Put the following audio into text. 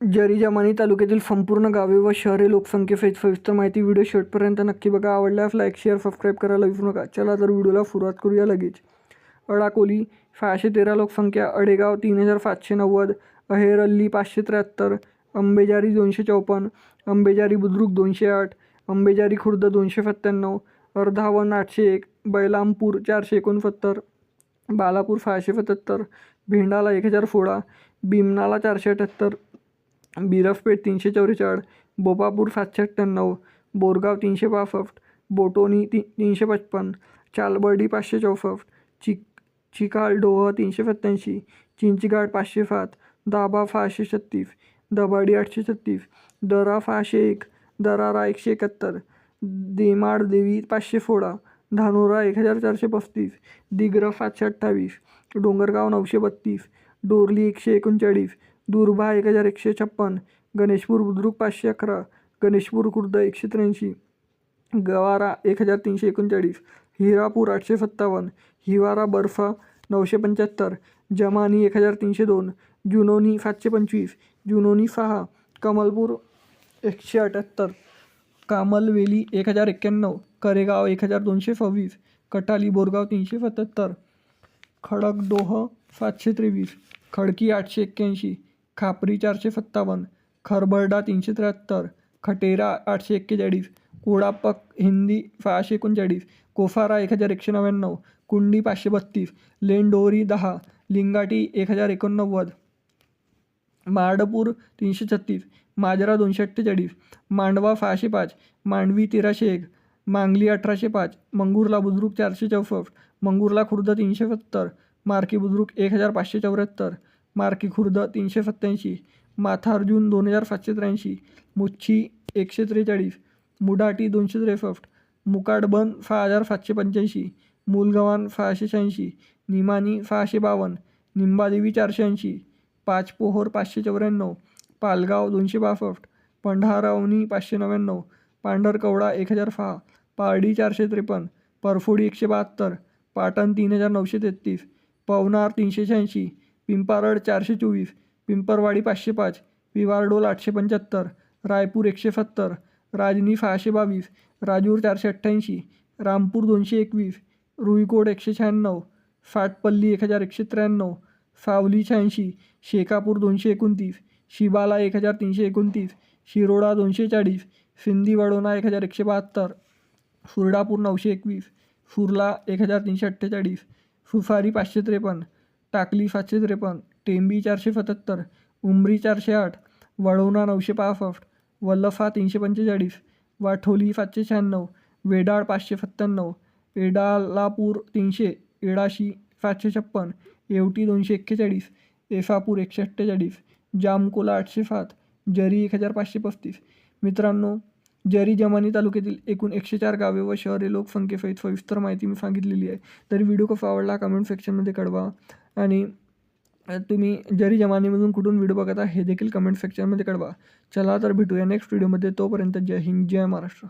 जरीजामानी तालुक्यातील संपूर्ण गावे व शहरे लोकसंख्येसहित सविस्तर माहिती व्हिडिओ शेवटपर्यंत नक्की बघा. आवडल्यास लाईक शेअर सबस्क्राईब करायला विसरू नका. चला तर व्हिडिओला सुरुवात करूया लगेच. अडाकोली सहाशे तेरा लोकसंख्या अडेगाव तीन हजार सातशे नव्वद अहेरल्ली पाचशे त्र्याहत्तर अंबेजारी दोनशे चौपन्न अंबेजारी बुद्रुक दोनशे आठ अंबेजारी खुर्द दोनशे सत्त्याण्णव अर्धावन आठशे एक बैलामपूर चारशे एकोणसत्तर बालापूर सहाशे सत्याहत्तर भेंडाला एक हजार सोळा भीमनाला चारशे अठ्याहत्तर बिरफपेठ तीनशे चौवेचाळ बोपापूर सातशे अठ्ठ्याण्णव बोरगाव तीनशे बासष्ट बोटोनी ती तीनशे पचपन्न चालबर्डी पाचशे चौसष्ट चिक चिकालडोह तीनशे सत्त्याऐंशी चिंचगाड पाचशे सात दाभा सहाशे छत्तीस दबाडी आठशे छत्तीस दरा सहाशे एक दरारा एकशे एकाहत्तर देमाड देवी पाचशे सोळा धानोरा एक हजार चारशे पस्तीस दिग्रफ सातशे अठ्ठावीस डोंगरगाव नऊशे बत्तीस डोरली एकशे एकोणचाळीस दुर्भा एक हजार एकशे छप्पन गणेशपूर बुद्रुक पाचशे अकरा गणेशपूर खुर्द एकशे त्र्याऐंशी गवारा एक हजार तीनशे एकोणचाळीस हिरापूर आठशे सत्तावन्न हिवारा बर्फा नऊशे पंच्याहत्तर जमानी एक हजार तीनशे दोन जुनोनी सातशे पंचवीस जुनोनी सहा कमलपूर एकशे अठ्याहत्तर कामलवेली एक हजार एक्क्याण्णव करेगाव एक हजार दोनशे सव्वीस कटाली बोरगाव तीनशे सत्याहत्तर खडकडोह सातशे तेवीस खडकी आठशे एक्क्याऐंशी खापरी चारशे सत्तावन्न खरबर्डा तीनशे त्र्याहत्तर खटेरा आठशे एक्केचाळीस कोडापक हिंदी सहाशे एकोणचाळीस कोफारा एक हजार एकशे नव्याण्णव कुंडी पाचशे बत्तीस लेंडोरी दहा लिंगाटी एक हजार एकोणनव्वद माडपूर तीनशे छत्तीस माजरा दोनशे अठ्ठेचाळीस मांडवा सहाशे पाच मांडवी तेराशे एक मांगली अठराशे पाच मंगूरला बुद्रुक चारशे चौसष्ट मंगूरला खुर्द तीनशे सत्तर मार्की बुद्रुक एक हजार पाचशे चौऱ्याहत्तर मार्की खुर्द तीनशे सत्त्याऐंशी माथार्जुन दोन हजार सातशे त्र्याऐंशी मुच्छी एकशे त्रेचाळीस मुडाटी दोनशे त्रेसष्ट मुकाडबन सहा हजार सातशे पंच्याऐंशी मूलगवान सहाशे शहाऐंशी निमानी सहाशे बावन्न निंबादेवी चारशे ऐंशी पाचपोहोर पाचशे चौऱ्याण्णव पालगाव दोनशे बासष्ट पंढारावणी पाचशे नव्याण्णव पांढरकवडा एक हजार सहा पारडी चारशे त्रेपन्न परफोडी एकशे बहात्तर पाटण तीन हजार नऊशे तेहतीस पवनार तीनशे शहाऐंशी पिंपारड चारशे चोवीस पिंपरवाडी पाचशे पाच पिवारडोल आठशे पंच्याहत्तर रायपूर एकशे सत्तर राजनी सहाशे बावीस राजूर चारशे अठ्ठ्याऐंशी रामपूर दोनशे एकवीस रुईकोट एकशे शहाण्णव साठपल्ली एक हजार एकशे त्र्याण्णव सावली शहाऐंशी शेकापूर दोनशे एकोणतीस शिबाला एक हजार तीनशे एकोणतीस शिरोडा दोनशे चाळीस सिंधी वडोणा एक हजार एकशे बहात्तर सुरडापूर नऊशे एकवीस सुरला एक हजार तीनशे अठ्ठेचाळीस सुसारी पाचशे त्रेपन्न टाकली सातशे त्रेपन्न टेंबी चारशे सत्याहत्तर उमरी चारशे आठ वळवणा नऊशे पासष्ट वल्लफा तीनशे पंचेचाळीस वाठोली सातशे शहाण्णव वेडाळ पाचशे सत्त्याण्णव एडालापूर तीनशे एडाशी सातशे छप्पन एवटी दोनशे एक्केचाळीस एसापूर एकशे अठ्ठेचाळीस जामकोला आठशे सात जरी एक हजार पाचशे पस्तीस. मित्रांनो जरी जमानी तालुक्यातील एकूण एकशे चार गावे व शहरे लोकसंख्येसहित सविस्तर माहिती मी सांगितलेली आहे तर व्हिडिओ कसा आवडला कमेंट सेक्शनमध्ये कळवा. आणि तुम्ही जरी जमानीमधून कुठून व्हिडिओ बघत आहे हे देखील कमेंट सेक्शनमध्ये कळवा. चला तर भेटूया नेक्स्ट व्हिडिओमध्ये तोपर्यंत जय हिंद जय महाराष्ट्र.